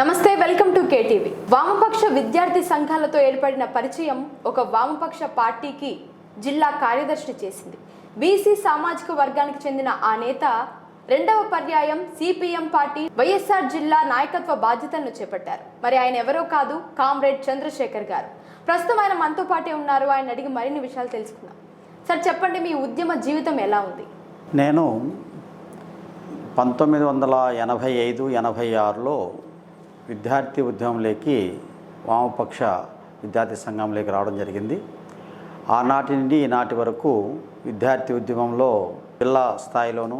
నమస్తే welcome to KTV. వామపక్ష విద్యార్థి సంఘాలతో ఏర్పడిన పరిచయం ఒక వామపక్ష పార్టీకి జిల్లా కార్యదర్శి చేసింది. బీసీ సామాజిక వర్గానికి చెందిన ఆ నేత రెండవ పర్యాయం సిపిఎం పార్టీ వైఎస్ఆర్ జిల్లా నాయకత్వ బాధ్యతలను చేపట్టారు. మరి ఆయన ఎవరో కాదు కామ్రేడ్ చంద్రశేఖర్ గారు. ప్రస్తుతం ఆయన మనతో పాటే ఉన్నారు ఆయన అడిగి మరిన్ని విషయాలు తెలుసుకుందాం. సార్ చెప్పండి మీ ఉద్యమ జీవితం ఎలా ఉంది? నేను పంతొమ్మిది వందల ఎనభై ఐదు ఎనభై ఆరులో విద్యార్థి ఉద్యమంలోకి వామపక్ష విద్యార్థి సంఘంలోకి రావడం జరిగింది. ఆనాటి నుండి ఈనాటి వరకు విద్యార్థి ఉద్యమంలో జిల్లా స్థాయిలోను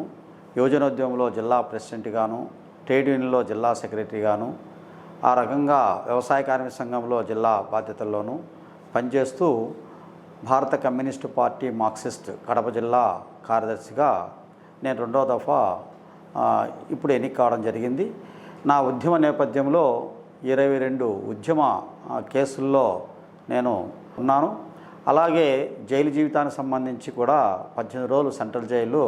యువజనోద్యమంలో జిల్లా ప్రెసిడెంట్గాను ట్రేడ్ యూనియన్లో జిల్లా సెక్రటరీగాను ఆ రకంగా వ్యవసాయ కార్మిక సంఘంలో జిల్లా బాధ్యతల్లోనూ పనిచేస్తూ భారత కమ్యూనిస్టు పార్టీ మార్క్సిస్ట్ కడప జిల్లా కార్యదర్శిగా నేను రెండో దఫా ఇప్పుడు ఎన్నిక కావడం జరిగింది. నా ఉద్యమ నేపథ్యంలో ఇరవై రెండు ఉద్యమ కేసుల్లో నేను ఉన్నాను. అలాగే జైలు జీవితానికి సంబంధించి కూడా పద్దెనిమిది రోజులు సెంట్రల్ జైలు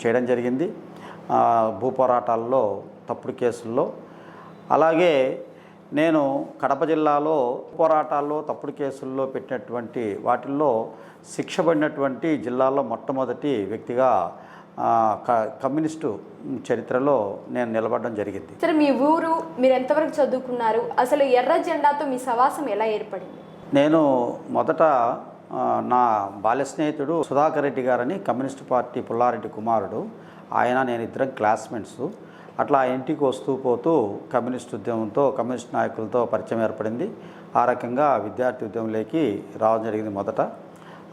చేయడం జరిగింది. భూపోరాటాల్లో తప్పుడు కేసుల్లో. అలాగే నేను కడప జిల్లాలో పోరాటాల్లో తప్పుడు కేసుల్లో పెట్టినటువంటి వాటిల్లో శిక్ష పడినటువంటి జిల్లాలో మొట్టమొదటి వ్యక్తిగా కమ్యూనిస్టు చరిత్రలో నేను నిలబడడం జరిగింది. సరే మీ ఊరు మీరు ఎంతవరకు చదువుకున్నారు? అసలు ఎర్ర జెండాతో మీ సవాసం ఎలా ఏర్పడింది? నేను మొదట నా బాల్య స్నేహితుడు సుధాకర్ రెడ్డి గారని కమ్యూనిస్ట్ పార్టీ పుల్లారెడ్డి కుమారుడు. ఆయన నేను ఇద్దరం క్లాస్మేట్స్. అట్లా ఆ ఇంటికి వస్తూ పోతూ కమ్యూనిస్ట్ ఉద్యమంతో కమ్యూనిస్ట్ నాయకులతో పరిచయం ఏర్పడింది. ఆ రకంగా విద్యార్థి ఉద్యమంలోకి రావడం జరిగింది మొదట.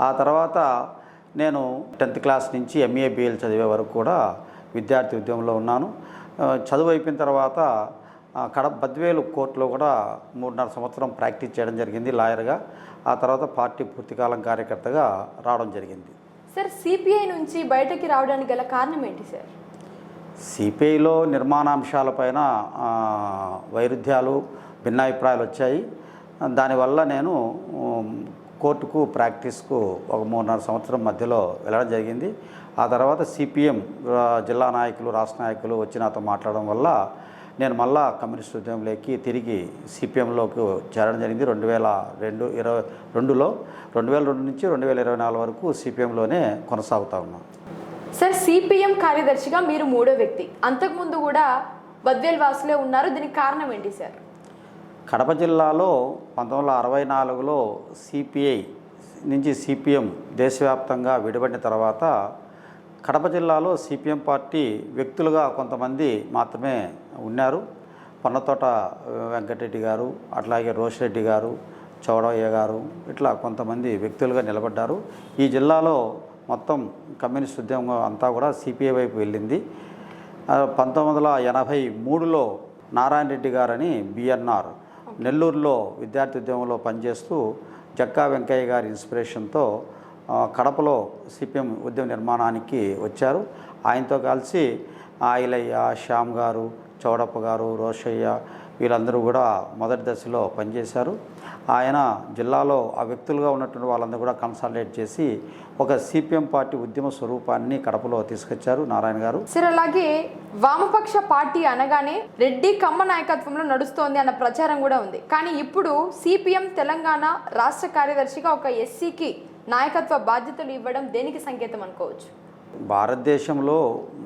ఆ తర్వాత నేను టెన్త్ క్లాస్ నుంచి ఎంఏ బిఎల్ చదివే వరకు కూడా విద్యార్థి ఉద్యమంలో ఉన్నాను. చదువు అయిపోయిన తర్వాత కడప బద్వేలు కోర్టులో కూడా మూడున్నర సంవత్సరం ప్రాక్టీస్ చేయడం జరిగింది లాయర్గా. ఆ తర్వాత పార్టీ పూర్తికాలం కార్యకర్తగా రావడం జరిగింది. సార్ సిపిఐ నుంచి బయటకి రావడానికి గల కారణం ఏంటి సార్? సిపిఐలో నిర్మాణాంశాలపైన వైరుధ్యాలు భిన్నాభిప్రాయాలు వచ్చాయి. దానివల్ల నేను కోర్టుకు ప్రాక్టీస్కు ఒక మూడున్నర సంవత్సరం మధ్యలో వెళ్ళడం జరిగింది. ఆ తర్వాత సిపిఎం జిల్లా నాయకులు రాష్ట్ర నాయకులు వచ్చి నాతో మాట్లాడడం వల్ల నేను మళ్ళా కమ్యూనిస్ట్ ఉద్యమంలోకి తిరిగి సిపిఎంలోకి చేరడం జరిగింది. రెండు వేల రెండు ఇరవై రెండులో రెండు వేల రెండు నుంచి రెండు వేల ఇరవై నాలుగు వరకు సిపిఎంలోనే కొనసాగుతా ఉన్నాను సార్ సిపిఎం కార్యదర్శిగా మీరు మూడో వ్యక్తి. అంతకుముందు కూడా బద్వేల్ వాసులే ఉన్నారు. దీనికి కారణం ఏంటి సార్? కడప జిల్లాలో పంతొమ్మిది వందల అరవై నాలుగులో సిపిఐ నుంచి సిపిఎం దేశవ్యాప్తంగా విడిపడిన తర్వాత కడప జిల్లాలో సిపిఎం పార్టీ వ్యక్తులుగా కొంతమంది మాత్రమే ఉన్నారు. పొన్నతోట వెంకటరెడ్డి గారు అట్లాగే రోషిరెడ్డి గారు చౌడయ్య గారు ఇట్లా కొంతమంది వ్యక్తులుగా నిలబడ్డారు. ఈ జిల్లాలో మొత్తం కమ్యూనిస్ట్ ఉద్యమం అంతా కూడా సిపిఐ వైపు వెళ్ళింది. పంతొమ్మిది వందల ఎనభై మూడులో నారాయణ రెడ్డి గారని బిఎన్ఆర్ నెల్లూరులో విద్యార్థి ఉద్యమంలో పనిచేస్తూ జక్కా వెంకయ్య గారి ఇన్స్పిరేషన్తో కడపలో సిపిఎం ఉద్యమ నిర్మాణానికి వచ్చారు. ఆయనతో కలిసి ఆయిలయ్య శ్యామ్ గారు చౌడప్ప గారు రోషయ్య వీళ్ళందరూ కూడా మొదటి దశలో పనిచేశారు. ఆయన జిల్లాలో ఆ వ్యక్తులుగా ఉన్నటువంటి వాళ్ళందరూ కూడా కన్సల్టేట్ చేసి ఒక సిపిఎం పార్టీ ఉద్యమ స్వరూపాన్ని కడపలో తీసుకొచ్చారు నారాయణ గారు. సార్ అలాగే వామపక్ష పార్టీ అనగానే రెడ్డి కమ్మ నాయకత్వంలో నడుస్తోంది అన్న ప్రచారం కూడా ఉంది. కానీ ఇప్పుడు సిపిఎం తెలంగాణ రాష్ట్ర కార్యదర్శిగా ఒక ఎస్సీకి నాయకత్వ బాధ్యతలు ఇవ్వడం దేనికి సంకేతం అనుకోవచ్చు? భారతదేశంలో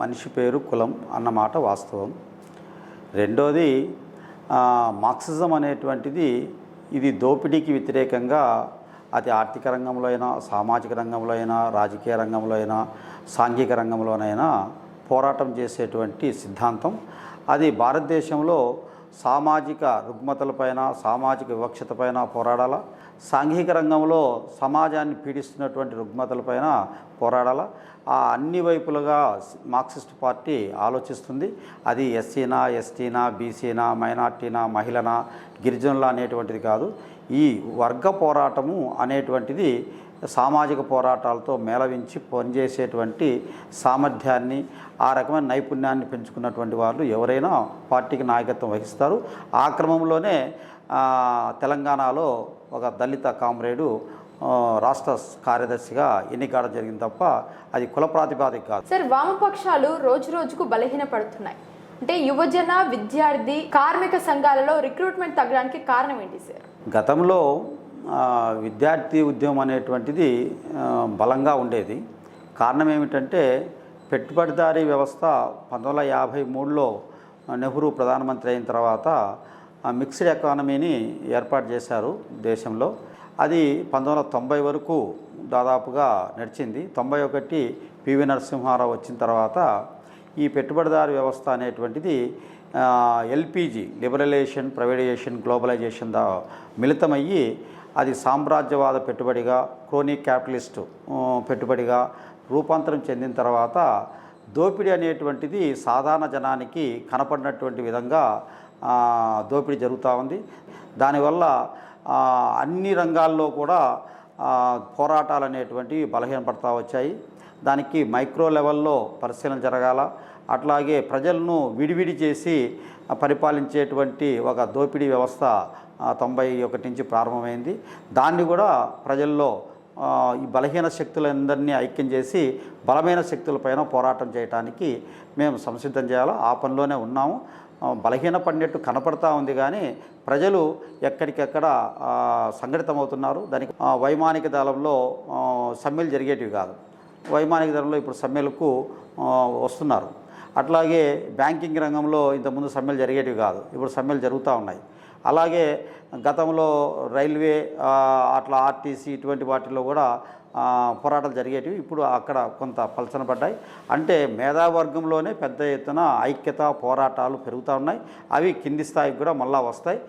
మనిషి పేరు కులం అన్నమాట వాస్తవం. రెండోది మార్క్సిజం అనేటువంటిది ఇది దోపిడీకి వ్యతిరేకంగా అది ఆర్థిక రంగంలో అయినా సామాజిక రంగంలో అయినా రాజకీయ రంగంలో అయినా సాంఘిక రంగంలోనైనా పోరాటం చేసేటువంటి సిద్ధాంతం. అది భారతదేశంలో సామాజిక రుగ్మతలపైన సామాజిక వివక్షతపైన పోరాడాల? సాంఘిక రంగంలో సమాజాన్ని పీడిస్తున్నటువంటి రుగ్మతలపైన పోరాడాల. ఆ అన్ని వైపులుగా మార్క్సిస్ట్ పార్టీ ఆలోచిస్తుంది. అది ఎస్సీనా ఎస్టీనా బీసీనా మైనార్టీనా మహిళనా గిరిజనుల అనేటువంటిది కాదు. ఈ వర్గ పోరాటము అనేటువంటిది సామాజిక పోరాటాలతో మేళవించి పనిచేసేటువంటి సామర్థ్యాన్ని ఆ రకమైన నైపుణ్యాన్ని పెంచుకున్నటువంటి వాళ్ళు ఎవరైనా పార్టీకి నాయకత్వం వహిస్తారు. ఆ క్రమంలోనే తెలంగాణలో ఒక దళిత కామ్రేడు రాష్ట్ర కార్యదర్శిగా ఎన్నికాడ జరిగింది తప్ప అది కుల ప్రాతిపాదిక కాదు. సార్ వామపక్షాలు రోజు రోజుకు బలహీనపడుతున్నాయి. అంటే యువజన విద్యార్థి కార్మిక సంఘాలలో రిక్రూట్మెంట్ తగ్గడానికి కారణం ఏంటి సార్? గతంలో విద్యార్థి ఉద్యమం అనేటువంటిది బలంగా ఉండేది. కారణం ఏమిటంటే పెట్టుబడిదారీ వ్యవస్థ పంతొమ్మిది వందల యాభై మూడులో నెహ్రూ ప్రధానమంత్రి అయిన తర్వాత మిక్స్డ్ ఎకానమీని ఏర్పాటు చేశారు దేశంలో. అది పంతొమ్మిది వందల తొంభై వరకు దాదాపుగా నడిచింది. తొంభై ఒకటి పివి నరసింహారావు వచ్చిన తర్వాత ఈ పెట్టుబడిదారు వ్యవస్థ అనేటువంటిది ఎల్పిజి లిబరలైజేషన్ ప్రైవేటైజేషన్ గ్లోబలైజేషన్ దా మిళితమయ్యి అది సామ్రాజ్యవాద పెట్టుబడిగా క్రోనిక్ క్యాపిటలిస్ట్ పెట్టుబడిగా రూపాంతరం చెందిన తర్వాత దోపిడీ అనేటువంటిది సాధారణ జనానికి కనపడినటువంటి విధంగా దోపిడీ జరుగుతూ ఉంది. దానివల్ల అన్ని రంగాల్లో కూడా పోరాటాలు అనేటువంటివి బలహీనపడతా వచ్చాయి. దానికి మైక్రో లెవెల్లో పరిశీలన జరగాల. అట్లాగే ప్రజలను విడివిడి చేసి పరిపాలించేటువంటి ఒక దోపిడీ వ్యవస్థ తొంభై ఒకటి నుంచి ప్రారంభమైంది. దాన్ని కూడా ప్రజల్లో ఈ బలహీన శక్తులందరినీ ఐక్యం చేసి బలమైన శక్తులపైన పోరాటం చేయడానికి మేము సంసిద్ధం చేయాలి? ఆ పనిలోనే ఉన్నాము. బలహీన పడినట్టు కనపడతా ఉంది కానీ ప్రజలు ఎక్కడికెక్కడ సంఘటితమవుతున్నారు. దానికి వైమానిక దళంలో సమ్మెలు జరిగేటివి కాదు. వైమానిక దళంలో ఇప్పుడు సమ్మెలకు వస్తున్నారు. అట్లాగే బ్యాంకింగ్ రంగంలో ఇంతకుముందు సమ్మెలు జరిగేటివి కాదు. ఇప్పుడు సమ్మెలు జరుగుతూ ఉన్నాయి. అలాగే గతంలో రైల్వే అట్లా ఆర్టీసీ ఇటువంటి వాటిల్లో కూడా పోరాటాలు జరిగేటివి ఇప్పుడు అక్కడ కొంత పలచన పడ్డాయి. అంటే మేధావర్గంలోనే పెద్ద ఎత్తున ఐక్యత పోరాటాలు పెరుగుతూ ఉన్నాయి. అవి కింది స్థాయికి కూడా మళ్ళా వస్తాయి.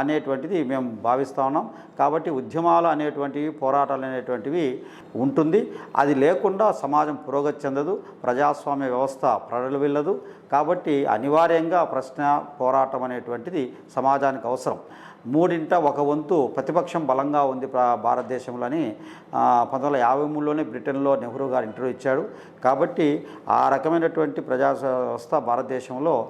అనేటువంటిది మేము భావిస్తూ ఉన్నాం. కాబట్టి ఉద్యమాలు అనేటువంటివి పోరాటాలు అనేటువంటివి ఉంటుంది. అది లేకుండా సమాజం పురోగతి చెందదు. ప్రజాస్వామ్య వ్యవస్థ ప్రజలు కాబట్టి అనివార్యంగా ప్రశ్న పోరాటం అనేటువంటిది సమాజానికి అవసరం. మూడింట ఒక వంతు ప్రతిపక్షం బలంగా ఉంది ప్ర- భారతదేశంలోని పంతొమ్మిది వందల యాభై మూడులోనే బ్రిటన్లో నెహ్రూ గారు ఇంటర్వ్యూ ఇచ్చాడు. కాబట్టి ఆ రకమైనటువంటి ప్రజా వ్యవస్థ భారతదేశంలో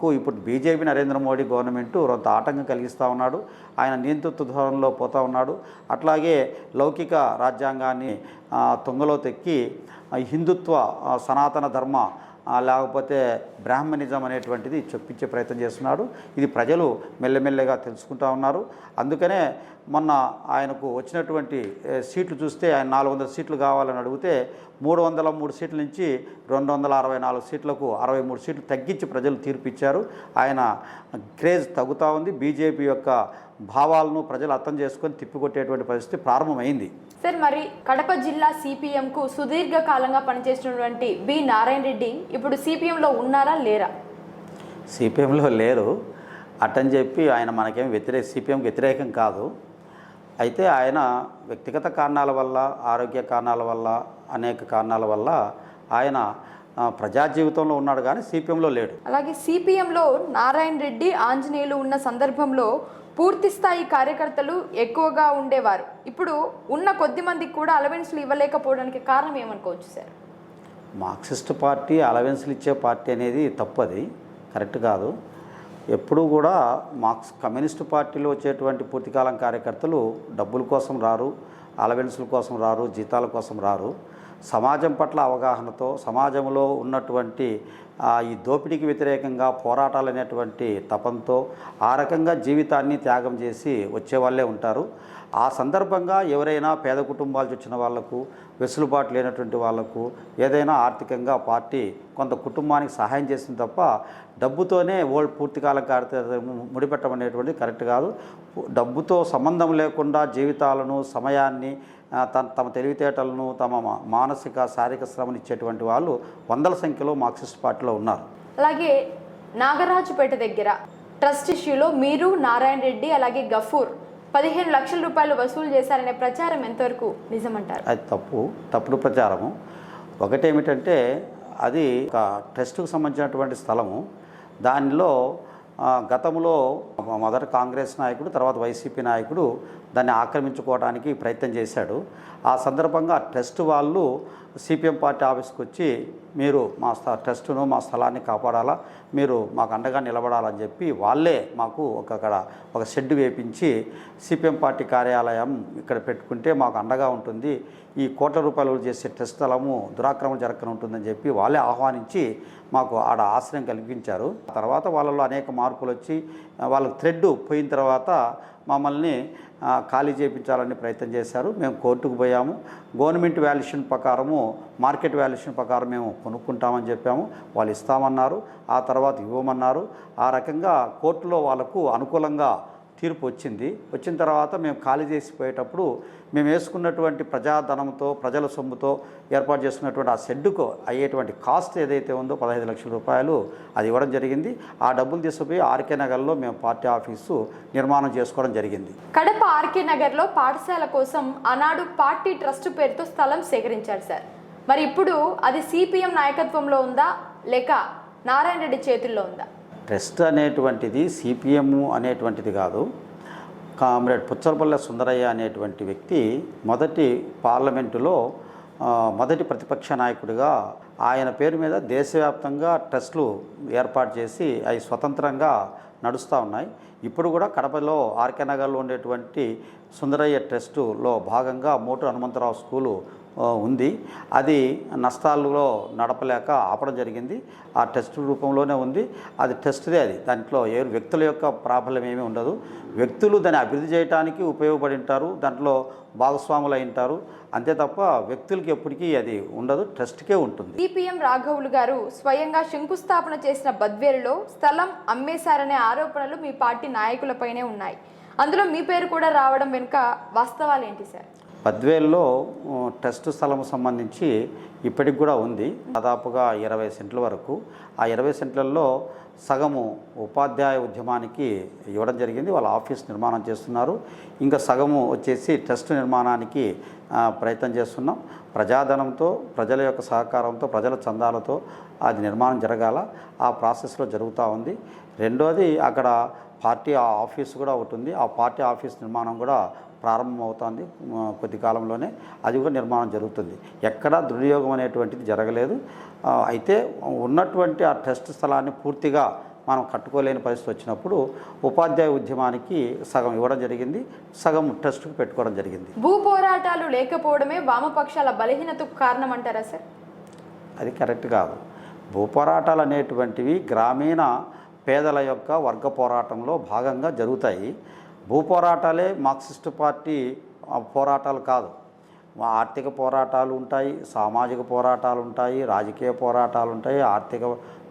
కు ఇప్పుడు బీజేపీ నరేంద్ర మోడీ గవర్నమెంట్ కొంత ఆటంకం కలిగిస్తూ ఉన్నాడు. ఆయన నియంతృత్వ ధోరణిలో పోతూ ఉన్నాడు. అట్లాగే లౌకిక రాజ్యాంగాన్ని తొంగలో తుంగలో తెక్కి హిందుత్వ సనాతన ధర్మ లేకపోతే బ్రాహ్మణిజం అనేటువంటిది చెప్పించే ప్రయత్నం చేస్తున్నాడు. ఇది ప్రజలు మెల్లమెల్లగా తెలుసుకుంటా ఉన్నారు. అందుకనే మొన్న ఆయనకు వచ్చినటువంటి సీట్లు చూస్తే ఆయన నాలుగు వందల సీట్లు కావాలని అడిగితే మూడు వందల మూడు సీట్ల నుంచి రెండు వందల అరవై నాలుగు సీట్లకు అరవై మూడు సీట్లు తగ్గించి ప్రజలు తీర్పిచ్చారు. ఆయన క్రేజ్ తగ్గుతూ ఉంది. బీజేపీ యొక్క భావాలను ప్రజలు అర్థం చేసుకొని తిప్పికొట్టేటువంటి పరిస్థితి ప్రారంభమైంది. సార్ మరి కడప జిల్లా సిపిఎంకు సుదీర్ఘ కాలంగా పనిచేసినటువంటి బి. నారాయణ రెడ్డి ఇప్పుడు సిపిఎంలో ఉన్నారా లేరా? సిపిఎంలో లేరు. అట్టని చెప్పి ఆయన మనకేం వ్యతిరేక సిపిఎంకి వ్యతిరేకం కాదు. అయితే ఆయన వ్యక్తిగత కారణాల వల్ల ఆరోగ్య కారణాల వల్ల అనేక కారణాల వల్ల ఆయన ప్రజా జీవితంలో ఉన్నాడు కానీ సిపిఎంలో లేడు. అలాగే సిపిఎంలో నారాయణ రెడ్డి ఆంజనేయులు ఉన్న సందర్భంలో పూర్తి స్థాయి కార్యకర్తలు ఎక్కువగా ఉండేవారు. ఇప్పుడు ఉన్న కొద్ది మందికి కూడా అలవెన్స్లు ఇవ్వలేకపోవడానికి కారణం ఏమనుకోవచ్చు సార్ మార్క్సిస్ట్ పార్టీ అలవెన్స్లు ఇచ్చే పార్టీ అనేది తప్పది కరెక్ట్ కాదు. ఎప్పుడూ కూడా మార్క్స్ కమ్యూనిస్ట్ పార్టీలో వచ్చేటువంటి పూర్తికాలం కార్యకర్తలు డబ్బుల కోసం రారు అలవెన్సుల కోసం రారు జీతాల కోసం రారు. సమాజం పట్ల అవగాహనతో సమాజంలో ఉన్నటువంటి ఈ దోపిడీకి వ్యతిరేకంగా పోరాటాలు అనేటువంటి తపంతో ఆ రకంగా జీవితాన్ని త్యాగం చేసి వచ్చే వాళ్ళే ఉంటారు. ఆ సందర్భంగా ఎవరైనా పేద కుటుంబాలు వచ్చిన వాళ్ళకు వెసులుబాటు లేనటువంటి వాళ్ళకు ఏదైనా ఆర్థికంగా పార్టీ కొంత కుటుంబానికి సహాయం చేసింది తప్ప డబ్బుతోనే ఓల్డ్ పూర్తికాల కార్యక్రమ ముడిపెట్టడం అనేటువంటిది కరెక్ట్ కాదు. డబ్బుతో సంబంధం లేకుండా జీవితాలను సమయాన్ని తన తమ తెలివితేటలను తమ మానసిక శారీరక శ్రమను ఇచ్చేటువంటి వాళ్ళు వందల సంఖ్యలో మార్క్సిస్ట్ పార్టీలో ఉన్నారు. అలాగే నాగరాజుపేట దగ్గర ట్రస్ట్ ఇష్యూలో మీరు నారాయణ రెడ్డి అలాగే గఫూర్ పదిహేను లక్షల రూపాయలు వసూలు చేశారనే ప్రచారం ఎంతవరకు నిజమంటారు? అది తప్పు తప్పుడు ప్రచారము. ఒకటేమిటంటే అది ఒక ట్రస్టుకు సంబంధించినటువంటి స్థలము. దానిలో గతంలో మొదట కాంగ్రెస్ నాయకుడు తర్వాత వైసీపీ నాయకుడు దాన్ని ఆక్రమించుకోవడానికి ప్రయత్నం చేశాడు. ఆ సందర్భంగా ట్రస్ట్ వాళ్ళు సిపిఎం పార్టీ ఆఫీస్కి వచ్చి మీరు మా స్థ ట్రస్టును మా స్థలాన్ని కాపాడాలా మీరు మాకు అండగా నిలబడాలని చెప్పి వాళ్ళే మాకు ఒక అక్కడ ఒక షెడ్ వేపించి సిపిఎం పార్టీ కార్యాలయం ఇక్కడ పెట్టుకుంటే మాకు అండగా ఉంటుంది. ఈ కోట్ల రూపాయలు చేసే ట్రస్ట్ స్థలము దురాక్రమణ జరగకుండా ఉంటుందని చెప్పి వాళ్ళే ఆహ్వానించి మాకు ఆడ ఆశ్రయం కల్పించారు తర్వాత వాళ్ళలో అనేక మార్పులు వచ్చి వాళ్ళకి థ్రెడ్ పోయిన తర్వాత మమ్మల్ని ఖాళీ చేయించాలని ప్రయత్నం చేశారు. మేము కోర్టుకు పోయాము. గవర్నమెంట్ వాల్యుయేషన్ ప్రకారము మార్కెట్ వాల్యుయేషన్ ప్రకారం మేము కొనుక్కుంటామని చెప్పాము. వాళ్ళు ఇస్తామన్నారు. ఆ తర్వాత ఇవ్వమన్నారు. ఆ రకంగా కోర్టులో వాళ్ళకు అనుకూలంగా తీర్పు వచ్చింది. వచ్చిన తర్వాత మేము ఖాళీ చేసిపోయేటప్పుడు మేము వేసుకున్నటువంటి ప్రజాధనంతో ప్రజల సొమ్ముతో ఏర్పాటు చేసుకున్నటువంటి ఆ షెడ్డుకు అయ్యేటువంటి కాస్ట్ ఏదైతే ఉందో పదహైదు లక్షల రూపాయలు అది ఇవ్వడం జరిగింది. ఆ డబ్బులు తీసుకుపోయి ఆర్కే నగర్లో మేము పార్టీ ఆఫీసు నిర్మాణం చేసుకోవడం జరిగింది. కడప ఆర్కే నగర్లో పాఠశాల కోసం ఆనాడు పార్టీ ట్రస్ట్ పేరుతో స్థలం సేకరించారు సార్. మరి ఇప్పుడు అది సిపిఎం నాయకత్వంలో ఉందా? లేక నారాయణ రెడ్డి చేతుల్లో ఉందా? ట్రస్ట్ అనేటువంటిది సిపిఎం అనేటువంటిది కాదు. కామ్రేడ్ పుచ్చలపల్లె సుందరయ్య అనేటువంటి వ్యక్తి మొదటి పార్లమెంటులో మొదటి ప్రతిపక్ష నాయకుడిగా ఆయన పేరు మీద దేశవ్యాప్తంగా ట్రస్టులు ఏర్పాటు చేసి అవి స్వతంత్రంగా నడుస్తూ ఉన్నాయి. ఇప్పుడు కూడా కడపలో ఆర్కే నగర్లో ఉండేటువంటి సుందరయ్య ట్రస్టులో భాగంగా మోటు హనుమంతరావు స్కూలు ఉంది. అది నష్టాల్లో నడపలేక ఆపడం జరిగింది. ఆ టెస్ట్ రూపంలోనే ఉంది. అది టెస్ట్దే అది. దాంట్లో ఏ వ్యక్తుల యొక్క ప్రాబల్యం ఏమీ ఉండదు. వ్యక్తులు దాన్ని అభివృద్ధి చేయడానికి ఉపయోగపడి ఉంటారు దాంట్లో భాగస్వాములు అయి ఉంటారు అంతే తప్ప వ్యక్తులకి ఎప్పటికీ అది ఉండదు. ట్రస్ట్కే ఉంటుంది. సిపిఎం రాఘవులు గారు స్వయంగా శంకుస్థాపన చేసిన బద్వేలులో స్థలం అమ్మేశారనే ఆరోపణలు మీ పార్టీ నాయకులపైనే ఉన్నాయి. అందులో మీ పేరు కూడా రావడం వెనుక వాస్తవాలు ఏంటి సార్? పద్వేల్లో ట్రస్ట్ టెస్ట్ స్థలం సంబంధించి ఇప్పటికి కూడా ఉంది. దాదాపుగా ఇరవై సెంట్ల వరకు. ఆ ఇరవై సెంట్లలో సగము ఉపాధ్యాయ ఉద్యమానికి ఇవ్వడం జరిగింది. వాళ్ళ ఆఫీస్ నిర్మాణం చేస్తున్నారు. ఇంకా సగము వచ్చేసి టెస్ట్ నిర్మాణానికి ప్రయత్నం చేస్తున్నాం. ప్రజాధనంతో ప్రజల యొక్క సహకారంతో ప్రజల చందాలతో అది నిర్మాణం జరగాల. ఆ ప్రాసెస్లో జరుగుతూ ఉంది. రెండోది అక్కడ పార్టీ ఆఫీస్ కూడా ఒకటి ఉంది. ఆ పార్టీ ఆఫీస్ నిర్మాణం కూడా ప్రారంభమవుతోంది కొద్ది కాలంలోనే అది కూడా నిర్మాణం జరుగుతుంది. ఎక్కడా దుర్వినియోగం అనేటువంటిది జరగలేదు. అయితే ఉన్నటువంటి ఆ టెస్ట్ స్థలాన్ని పూర్తిగా మనం కట్టుకోలేని పరిస్థితి వచ్చినప్పుడు ఉపాధ్యాయ ఉద్యమానికి సగం ఇవ్వడం జరిగింది సగం టెస్ట్కి పెట్టుకోవడం జరిగింది. భూ పోరాటాలు లేకపోవడమే వామపక్షాల బలహీనతకు కారణం అంటారా సార్? అది కరెక్ట్ కాదు. భూపోరాటాలు అనేటువంటివి గ్రామీణ పేదల యొక్క వర్గ పోరాటంలో భాగంగా జరుగుతాయి. భూపోరాటాలే మార్క్సిస్ట్ పార్టీ పోరాటాలు కాదు. ఆర్థిక పోరాటాలు ఉంటాయి సామాజిక పోరాటాలు ఉంటాయి రాజకీయ పోరాటాలు ఉంటాయి ఆర్థిక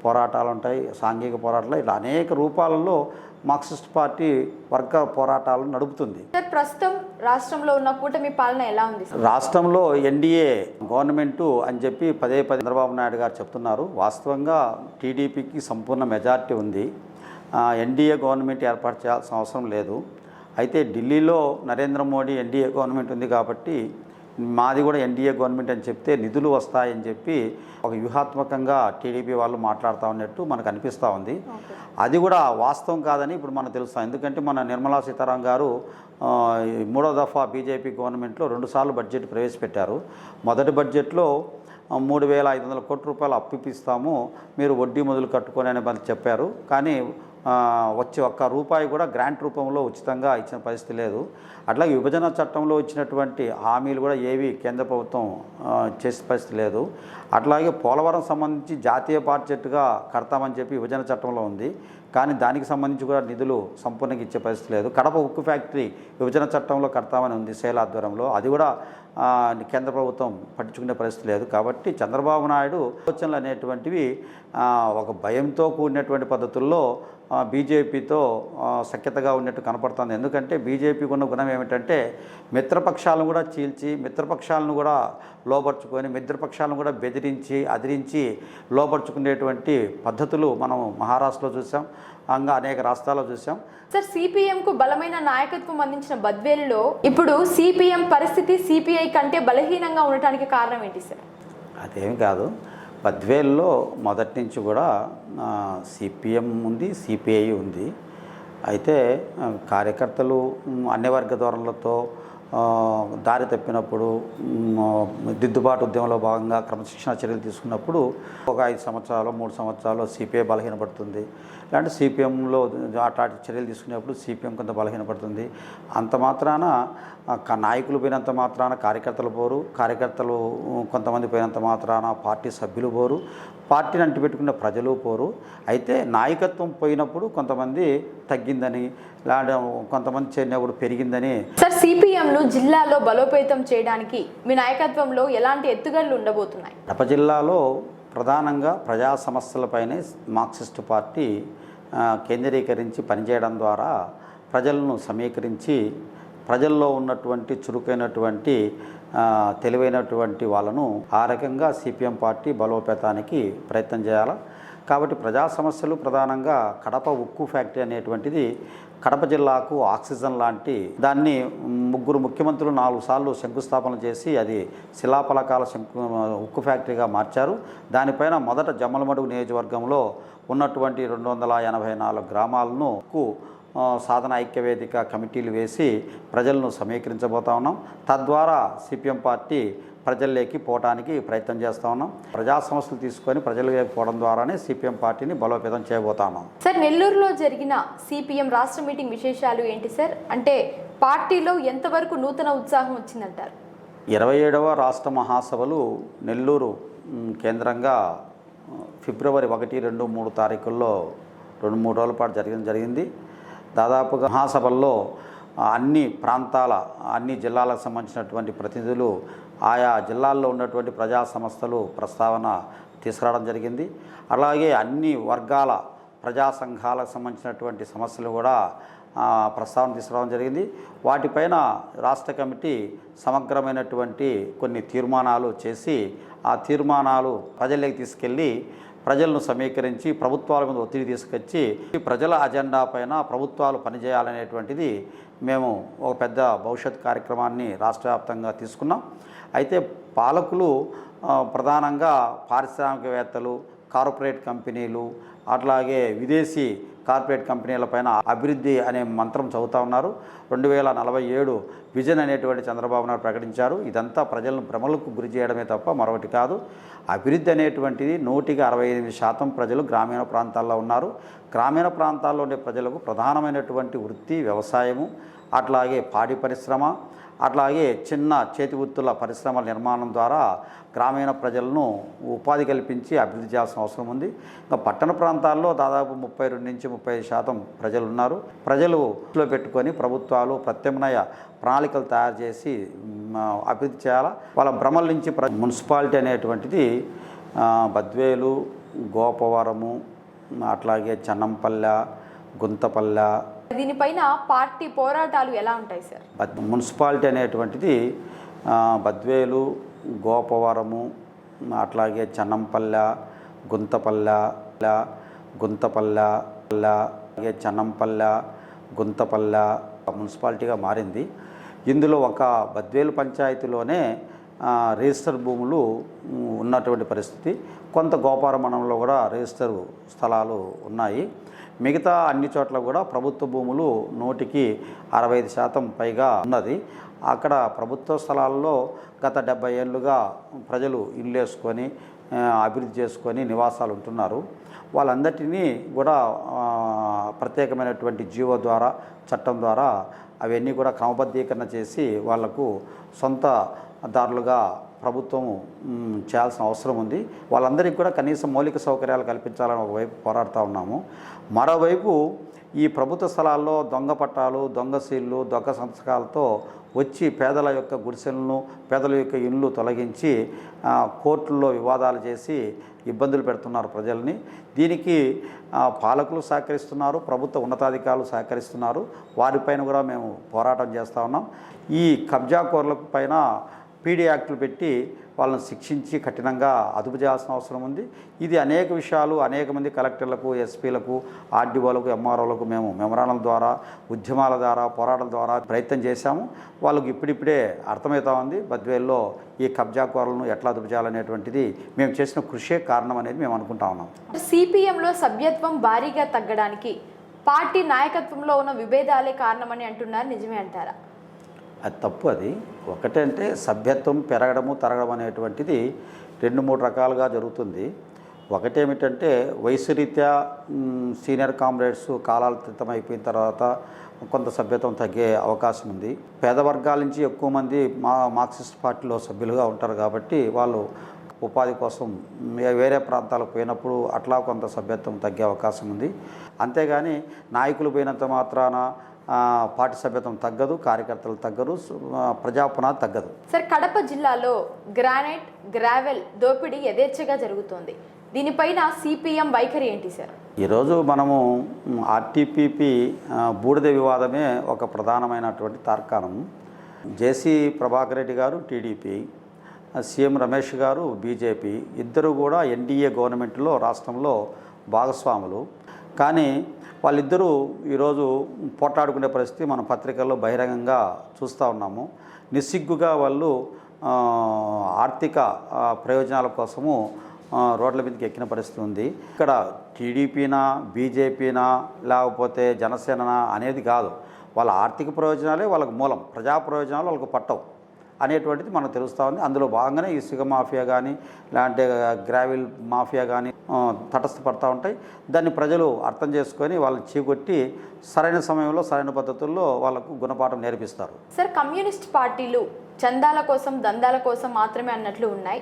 పోరాటాలు ఉంటాయి సాంఘిక పోరాటాలు ఇలా అనేక రూపాలలో మార్క్సిస్ట్ పార్టీ వర్గ పోరాటాలను నడుపుతుంది. సార్ ప్రస్తుతం రాష్ట్రంలో ఉన్న కూటమి పాలన ఎలా ఉంది రాష్ట్రంలో ఎన్డీఏ గవర్నమెంటు అని చెప్పి పదే పదే చంద్రబాబు నాయుడు గారు చెప్తున్నారు. వాస్తవంగా టీడీపీకి సంపూర్ణ మెజార్టీ ఉంది. ఎన్డీఏ గవర్నమెంట్ ఏర్పాటు చేయాల్సిన అవసరం లేదు. అయితే ఢిల్లీలో నరేంద్ర మోడీ ఎన్డీఏ గవర్నమెంట్ ఉంది కాబట్టి మాది కూడా ఎన్డీఏ గవర్నమెంట్ అని చెప్తే నిధులు వస్తాయని చెప్పి ఒక వ్యూహాత్మకంగా టీడీపీ వాళ్ళు మాట్లాడుతూ ఉన్నట్టు మనకు అనిపిస్తూ ఉంది. అది కూడా వాస్తవం కాదని ఇప్పుడు మనకు తెలుస్తాం ఎందుకంటే మన నిర్మలా సీతారాం గారు మూడో దఫా బీజేపీ గవర్నమెంట్లో రెండుసార్లు బడ్జెట్ ప్రవేశపెట్టారు. మొదటి బడ్జెట్లో మూడు వేల ఐదు వందల కోట్ల రూపాయలు అప్పిస్తాము మీరు వడ్డీ మొదలు కట్టుకొని అని చెప్పారు. కానీ వచ్చే ఒక్క రూపాయి కూడా గ్రాంట్ రూపంలో ఉచితంగా ఇచ్చిన పరిస్థితి లేదు. అట్లాగే విభజన చట్టంలో ఇచ్చినటువంటి హామీలు కూడా ఏవి కేంద్ర ప్రభుత్వం చేసే పరిస్థితి లేదు. అట్లాగే పోలవరం సంబంధించి జాతీయ బడ్జెట్గా కడతామని చెప్పి విభజన చట్టంలో ఉంది. కానీ దానికి సంబంధించి కూడా నిధులు సంపూర్ణంగా ఇచ్చే పరిస్థితి లేదు. కడప ఉక్కు ఫ్యాక్టరీ విభజన చట్టంలో కడతామని ఉంది సేల్ ఆధ్వర్యంలో అది కూడా కేంద్ర ప్రభుత్వం పట్టించుకునే పరిస్థితి లేదు. కాబట్టి చంద్రబాబు నాయుడు ఆలోచనలు అనేటువంటివి ఒక భయంతో కూడినటువంటి పద్ధతుల్లో బీజేపీతో సఖ్యతగా ఉన్నట్టు కనపడుతుంది. ఎందుకంటే బీజేపీకి ఉన్న గుణం ఏమిటంటే మిత్రపక్షాలను కూడా చీల్చి మిత్రపక్షాలను కూడా లోపరుచుకొని మిత్రపక్షాలను కూడా బెదిరించి అదిరించి లోపరుచుకునేటువంటి పద్ధతులు మనం మహారాష్ట్రలో చూసాం. ఇంకా అనేక రాష్ట్రాల్లో చూసాం సార్ సిపిఎం కు బలమైన నాయకత్వం అందించిన బద్వేలులో ఇప్పుడు సిపిఎం పరిస్థితి సిపిఐ కంటే బలహీనంగా ఉండటానికి కారణం ఏంటి సార్? అదేమి కాదు. పద్వేల్లో మొదటి నుంచి కూడా సిపిఎం ఉంది సిపిఐ ఉంది. అయితే కార్యకర్తలు అన్ని వర్గ ధోరణులతో దారి తప్పినప్పుడు దిద్దుబాటు ఉద్యమంలో భాగంగా క్రమశిక్షణ చర్యలు తీసుకున్నప్పుడు ఒక ఐదు సంవత్సరాలు మూడు సంవత్సరాలు సిపిఐ బలహీనపడుతుంది. ఇలాంటి సిపిఎంలో అట్లాంటి చర్యలు తీసుకునేప్పుడు సిపిఎం కొంత బలహీనపడుతుంది. అంత మాత్రాన నాయకులు పోయినంత మాత్రాన కార్యకర్తలు పోరు. కార్యకర్తలు కొంతమంది పోయినంత మాత్రాన పార్టీ సభ్యులు పోరు. పార్టీని అంటిపెట్టుకున్న ప్రజలు పోరు. అయితే నాయకత్వం పోయినప్పుడు కొంతమంది తగ్గిందని ఇలాంటి కొంతమంది చేరినప్పుడు పెరిగిందని సార్ సిపిఎంను జిల్లాలో బలోపేతం చేయడానికి మీ నాయకత్వంలో ఎలాంటి ఎత్తుగడలు ఉండబోతున్నాయి? కడప జిల్లాలో ప్రధానంగా ప్రజా సమస్యలపైనే మార్క్సిస్ట్ పార్టీ కేంద్రీకరించి పనిచేయడం ద్వారా ప్రజలను సమీకరించి ప్రజల్లో ఉన్నటువంటి చురుకైనటువంటి తెలివైనటువంటి వాళ్ళను ఆ రకంగా సిపిఎం పార్టీ బలోపేతానికి ప్రయత్నం చేయాలి? కాబట్టి ప్రజా సమస్యలు ప్రధానంగా కడప ఉక్కు ఫ్యాక్టరీ అనేటువంటిది కడప జిల్లాకు ఆక్సిజన్ లాంటి దాన్ని ముగ్గురు ముఖ్యమంత్రులు నాలుగు సార్లు శంకుస్థాపన చేసి అది శిలాఫలకాల శంకు ఉక్కు ఫ్యాక్టరీగా మార్చారు. దానిపైన మొదట జమ్మలమడుగు నియోజకవర్గంలో ఉన్నటువంటి రెండు వందల ఎనభై నాలుగు గ్రామాలను ఉక్కు సాధన ఐక్యవేదిక కమిటీలు వేసి ప్రజలను సమీకరించబోతా ఉన్నాం. తద్వారా సిపిఎం పార్టీ ప్రజల్లోకి పోవడానికి ప్రయత్నం చేస్తూ ఉన్నాం. ప్రజా సమస్యలు తీసుకొని ప్రజల్లోకి పోవడం ద్వారానే సిపిఎం పార్టీని బలోపేతం చేయబోతా ఉన్నాం సార్ నెల్లూరులో జరిగిన సిపిఎం రాష్ట్ర మీటింగ్ విశేషాలు ఏంటి సార్? అంటే పార్టీలో ఎంతవరకు నూతన ఉత్సాహం వచ్చిందంటారు? ఇరవై ఏడవ రాష్ట్ర మహాసభలు నెల్లూరు కేంద్రంగా ఫిబ్రవరి ఒకటి రెండు మూడు తారీఖుల్లో రెండు మూడు రోజుల పాటు జరిగిన జరిగింది. దాదాపుగా మహాసభల్లో అన్ని ప్రాంతాల అన్ని జిల్లాలకు సంబంధించినటువంటి ప్రతినిధులు ఆయా జిల్లాల్లో ఉన్నటువంటి ప్రజా సంస్థలు ప్రస్తావన తీసుకురావడం జరిగింది. అలాగే అన్ని వర్గాల ప్రజా సంఘాలకు సంబంధించినటువంటి సమస్యలు కూడా ప్రస్తావన తీసుకురావడం జరిగింది. వాటిపైన రాష్ట్ర కమిటీ సమగ్రమైనటువంటి కొన్ని తీర్మానాలు చేసి ఆ తీర్మానాలు ప్రజల్లోకి తీసుకెళ్ళి ప్రజలను సమీకరించి ప్రభుత్వాల మీద ఒత్తిడి తీసుకొచ్చి ప్రజల అజెండా పైన ప్రభుత్వాలు పనిచేయాలనేటువంటిది మేము ఒక పెద్ద భవిష్యత్ కార్యక్రమాన్ని రాష్ట్ర వ్యాప్తంగా తీసుకున్నాం. అయితే పాలకులు ప్రధానంగా పారిశ్రామికవేత్తలు కార్పొరేట్ కంపెనీలు అట్లాగే విదేశీ కార్పొరేట్ కంపెనీలపైన అభివృద్ధి అనే మంత్రం చదువుతా ఉన్నారు. రెండు వేల నలభై ఏడు విజన్ అనేటువంటి చంద్రబాబు నాయుడు ప్రకటించారు. ఇదంతా ప్రజలను భ్రమలకు గురి చేయడమే తప్ప మరొకటి కాదు. అభివృద్ధి అనేటువంటిది నూటికి అరవై ఎనిమిది శాతం ప్రజలు గ్రామీణ ప్రాంతాల్లో ఉన్నారు. గ్రామీణ ప్రాంతాల్లో ఉండే ప్రజలకు ప్రధానమైనటువంటి వృత్తి వ్యవసాయము అట్లాగే పాడి పరిశ్రమ అట్లాగే చిన్న చేతి వృత్తుల పరిశ్రమల నిర్మాణం ద్వారా గ్రామీణ ప్రజలను ఉపాధి కల్పించి అభివృద్ధి చేయాల్సిన అవసరం ఉంది. ఇంకా పట్టణ ప్రాంతాల్లో దాదాపు ముప్పై రెండు నుంచి ముప్పై శాతం ప్రజలు ఉన్నారు ప్రజలు దృష్టిలో పెట్టుకొని ప్రభుత్వాలు ప్రత్యామ్నాయ ప్రణాళికలు తయారు చేసి అభివృద్ధి చేయాలా? వాళ్ళ భ్రమల నుంచి ప్ర మున్సిపాలిటీ అనేటువంటిది బద్వేలు గోపవరము అట్లాగే చన్నంపల్లె గుంతపల్లె దీనిపైన పార్టీ పోరాటాలు ఎలా ఉంటాయి సార్? బద్ మున్సిపాలిటీ అనేటువంటిది బద్వేలు గోపవరము అట్లాగే చన్నంపల్లె గుంతపల్లె గుంతపల్లె అలాగే చన్నంపల్లె గుంతపల్లె మున్సిపాలిటీగా మారింది. ఇందులో ఒక బద్వేలు పంచాయతీలోనే రిజిస్టర్ భూములు ఉన్నటువంటి పరిస్థితి. కొంత గోపార మండలంలో కూడా రిజిస్టర్ స్థలాలు ఉన్నాయి. మిగతా అన్ని చోట్ల కూడా ప్రభుత్వ భూములు నూటికి అరవై ఐదు శాతం పైగా ఉన్నది. అక్కడ ప్రభుత్వ స్థలాల్లో గత డెబ్బై ఏళ్ళుగా ప్రజలు ఇల్లు వేసుకొని అభివృద్ధి చేసుకొని నివాసాలు ఉంటున్నారు. వాళ్ళందరినీ కూడా ప్రత్యేకమైనటువంటి జీవో ద్వారా చట్టం ద్వారా అవన్నీ కూడా క్రమబద్ధీకరణ చేసి వాళ్ళకు సొంత దారులుగా ప్రభుత్వం చేయాల్సిన అవసరం ఉంది. వాళ్ళందరికీ కూడా కనీసం మౌలిక సౌకర్యాలు కల్పించాలని ఒకవైపు పోరాడుతూ ఉన్నాము. మరోవైపు ఈ ప్రభుత్వ స్థలాల్లో దొంగ పట్టాలు దొంగ సీళ్ళు దొంగ సంతకాలతో వచ్చి పేదల యొక్క గుడిసెలను పేదల యొక్క ఇళ్ళు తొలగించి కోర్టుల్లో వివాదాలు చేసి ఇబ్బందులు పెడుతున్నారు ప్రజల్ని. దీనికి పాలకులు సహకరిస్తున్నారు ప్రభుత్వ ఉన్నతాధికారులు సహకరిస్తున్నారు. వారిపైన కూడా మేము పోరాటం చేస్తూ ఉన్నాం. ఈ కబ్జా కోర్ల పైన పీడీ యాక్టులు పెట్టి వాళ్ళని శిక్షించి కఠినంగా అదుపు చేయాల్సిన అవసరం ఉంది. ఇది అనేక విషయాలు అనేక మంది కలెక్టర్లకు ఎస్పీలకు ఆర్డీఓలకు ఎంఆర్ఓలకు మేము మెమరాల ద్వారా ఉద్యమాల ద్వారా పోరాటాల ద్వారా ప్రయత్నం చేశాము. వాళ్ళకి ఇప్పుడిప్పుడే అర్థమవుతా ఉంది బద్వేల్లో ఈ కబ్జా కోరలను ఎట్లా అదుపు చేయాలనేటువంటిది మేము చేసిన కృషే కారణం అనేది మేము అనుకుంటా ఉన్నాం. సిపిఎంలో సభ్యత్వం భారీగా తగ్గడానికి పార్టీ నాయకత్వంలో ఉన్న విభేదాలే కారణమని అంటున్నారు నిజమే అంటారా? అది తప్పు అది. ఒకటంటే సభ్యత్వం పెరగడము తరగడం అనేటువంటిది రెండు మూడు రకాలుగా జరుగుతుంది. ఒకటేమిటంటే వయసు రీత్యా సీనియర్ కామ్రేడ్స్ కాలాతీతం అయిపోయిన తర్వాత కొంత సభ్యత్వం తగ్గే అవకాశం ఉంది. పేద వర్గాల నుంచి ఎక్కువ మంది మా మార్క్సిస్ట్ పార్టీలో సభ్యులుగా ఉంటారు కాబట్టి వాళ్ళు ఉపాధి కోసం వేరే ప్రాంతాలకు పోయినప్పుడు అట్లా కొంత సభ్యత్వం తగ్గే అవకాశం ఉంది. అంతేగాని నాయకులు పోయినంత మాత్రాన పార్టీ సభ్యత్వం తగ్గదు కార్యకర్తలు తగ్గరు ప్రజాపునాది తగ్గదు. సార్ కడప జిల్లాలో గ్రానైట్ గ్రావెల్ దోపిడీ యథేచ్ఛగా జరుగుతోంది. దీనిపైన సిపిఎం వైఖరి ఏంటి సార్? ఈరోజు మనము ఆర్టీపీపీ బూడిద వివాదమే ఒక ప్రధానమైనటువంటి తార్కాణం. జేసీ ప్రభాకర్ రెడ్డి గారు టీడీపీ సీఎం రమేష్ గారు బీజేపీ ఇద్దరు కూడా ఎన్డీఏ గవర్నమెంట్లో రాష్ట్రంలో భాగస్వాములు. కానీ వాళ్ళిద్దరూ ఈరోజు పోట్లాడుకునే పరిస్థితి మన పత్రికల్లో బహిరంగంగా చూస్తూ ఉన్నాము. నిస్సిగ్గుగా వాళ్ళు ఆర్థిక ప్రయోజనాల కోసము రోడ్ల మీదకి ఎక్కిన పరిస్థితి ఉంది. ఇక్కడ టీడీపీనా బీజేపీనా లేకపోతే జనసేననా అనేది కాదు. వాళ్ళ ఆర్థిక ప్రయోజనాలే వాళ్ళకు మూలం. ప్రజా ప్రయోజనాలు వాళ్ళకు పట్టవు. అనేటువంటిది మనకు తెలుస్తూ ఉంది. అందులో భాగంగానే ఈ సిగ మాఫియా కానీ లేదంటే గ్రావిల్ మాఫియా కానీ తటస్థపడతా ఉంటాయి. దాన్ని ప్రజలు అర్థం చేసుకొని వాళ్ళని చీకొట్టి సరైన సమయంలో సరైన పద్ధతుల్లో వాళ్ళకు గుణపాఠం నేర్పిస్తారు. సార్ కమ్యూనిస్ట్ పార్టీలు చందాల కోసం దందాల కోసం మాత్రమే అన్నట్లు ఉన్నాయి.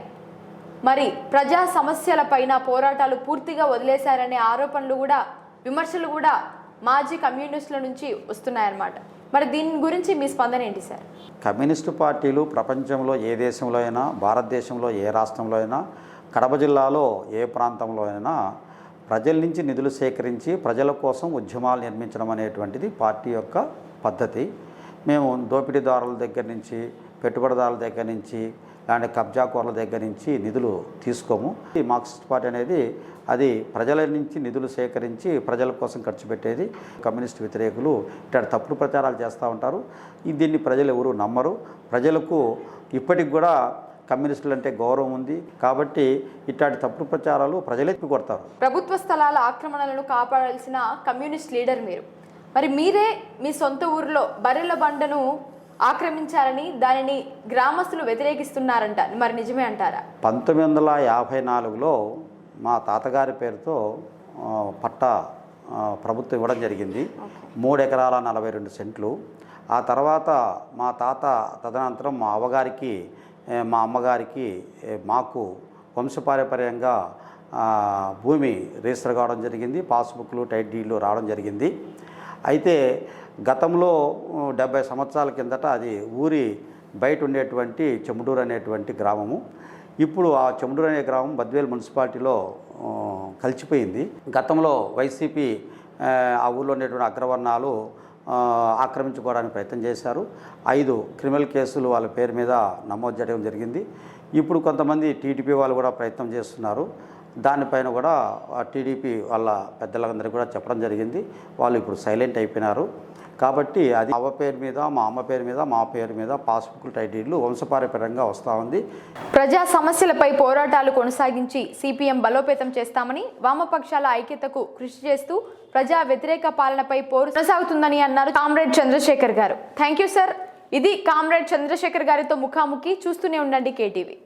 మరి ప్రజా సమస్యలపైన పోరాటాలు పూర్తిగా వదిలేశారనే ఆరోపణలు కూడా విమర్శలు కూడా మాజీ కమ్యూనిస్టుల నుంచి వస్తున్నాయన్నమాట. మరి దీని గురించి మీ స్పందన ఏంటి సార్? కమ్యూనిస్టు పార్టీలు ప్రపంచంలో ఏ దేశంలో అయినా భారతదేశంలో ఏ రాష్ట్రంలో అయినా కడప జిల్లాలో ఏ ప్రాంతంలో అయినా ప్రజల నుంచి నిధులు సేకరించి ప్రజల కోసం ఉద్యమాలు నిర్మించడం అనేటువంటిది పార్టీ యొక్క పద్ధతి. మేము దోపిడీదారుల దగ్గర నుంచి పెట్టుబడిదారుల దగ్గర నుంచి లేదంటే కబ్జాకోర్ల దగ్గర నుంచి నిధులు తీసుకోము. ఈ మార్క్సిస్ట్ పార్టీ అనేది అది ప్రజల నుంచి నిధులు సేకరించి ప్రజల కోసం ఖర్చు పెట్టేది. కమ్యూనిస్ట్ వ్యతిరేకులు ఇట్లాంటి తప్పుడు ప్రచారాలు చేస్తూ ఉంటారు. దీన్ని ప్రజలు ఎవరు నమ్మరు. ప్రజలకు ఇప్పటికి కూడా కమ్యూనిస్టులు అంటే గౌరవం ఉంది. కాబట్టి ఇట్లాంటి తప్పుడు ప్రచారాలు ప్రజలే కొడతారు ప్రభుత్వ స్థలాల ఆక్రమణలను కాపాడాల్సిన కమ్యూనిస్ట్ లీడర్ మీరు. మరి మీరే మీ సొంత ఊరిలో బర్రెల బండను ఆక్రమించారని దానిని గ్రామస్తులు వ్యతిరేకిస్తున్నారంట. మరి నిజమే అంటారా? పంతొమ్మిది వందల యాభై నాలుగులో మా తాతగారి పేరుతో పట్టా ప్రభుత్వం ఇవ్వడం జరిగింది. మూడు ఎకరాల నలభై రెండు సెంట్లు. ఆ తర్వాత మా తాత తదనంతరం మా అవ్వగారికి మా అమ్మగారికి మాకు వంశపారంపర్యంగా భూమి రిజిస్టర్ కావడం జరిగింది. పాస్బుక్లు టైట్ డీడ్లు రావడం జరిగింది. అయితే గతంలో డెబ్బై సంవత్సరాల కిందట అది ఊరి బయట ఉండేటువంటి చెముడూరు అనేటువంటి గ్రామము. ఇప్పుడు ఆ చెముడూరు అనే గ్రామం బద్వేల్ మున్సిపాలిటీలో కలిసిపోయింది. గతంలో వైసీపీ ఆ, ఊళ్ళో ఉండేటువంటి అగ్రవర్ణాలు ఆక్రమించుకోవడానికి ప్రయత్నం చేశారు. ఐదు క్రిమినల్ కేసులు వాళ్ళ పేరు మీద నమోదు చేయడం జరిగింది. ఇప్పుడు కొంతమంది టీడీపీ వాళ్ళు కూడా ప్రయత్నం చేస్తున్నారు. దానిపైన కూడా టీడీపీ వాళ్ళ పెద్దలందరికీ కూడా చెప్పడం జరిగింది. వాళ్ళు ఇప్పుడు సైలెంట్ అయిపోయినారు. కాబట్టి అది అవ్వ పేరు మీద మా అమ్మ పేరు మీద మా పేరు మీద పాస్బుక్లు టైటిళ్ళు వంశపారపరంగా వస్తూ ఉంది. ప్రజా సమస్యలపై పోరాటాలు కొనసాగించి సిపిఎం బలోపేతం చేస్తామని వామపక్షాల ఐక్యతకు కృషి చేస్తూ ప్రజా వ్యతిరేక పాలనపై పోరు కొనసాగుతుందని అన్నారు comrade Chandrashekar garu. Thank you sir. ఇది కామ్రేడ్ చంద్రశేఖర్ గారితో ముఖాముఖి. చూస్తూనే ఉండండి కేటీవీ.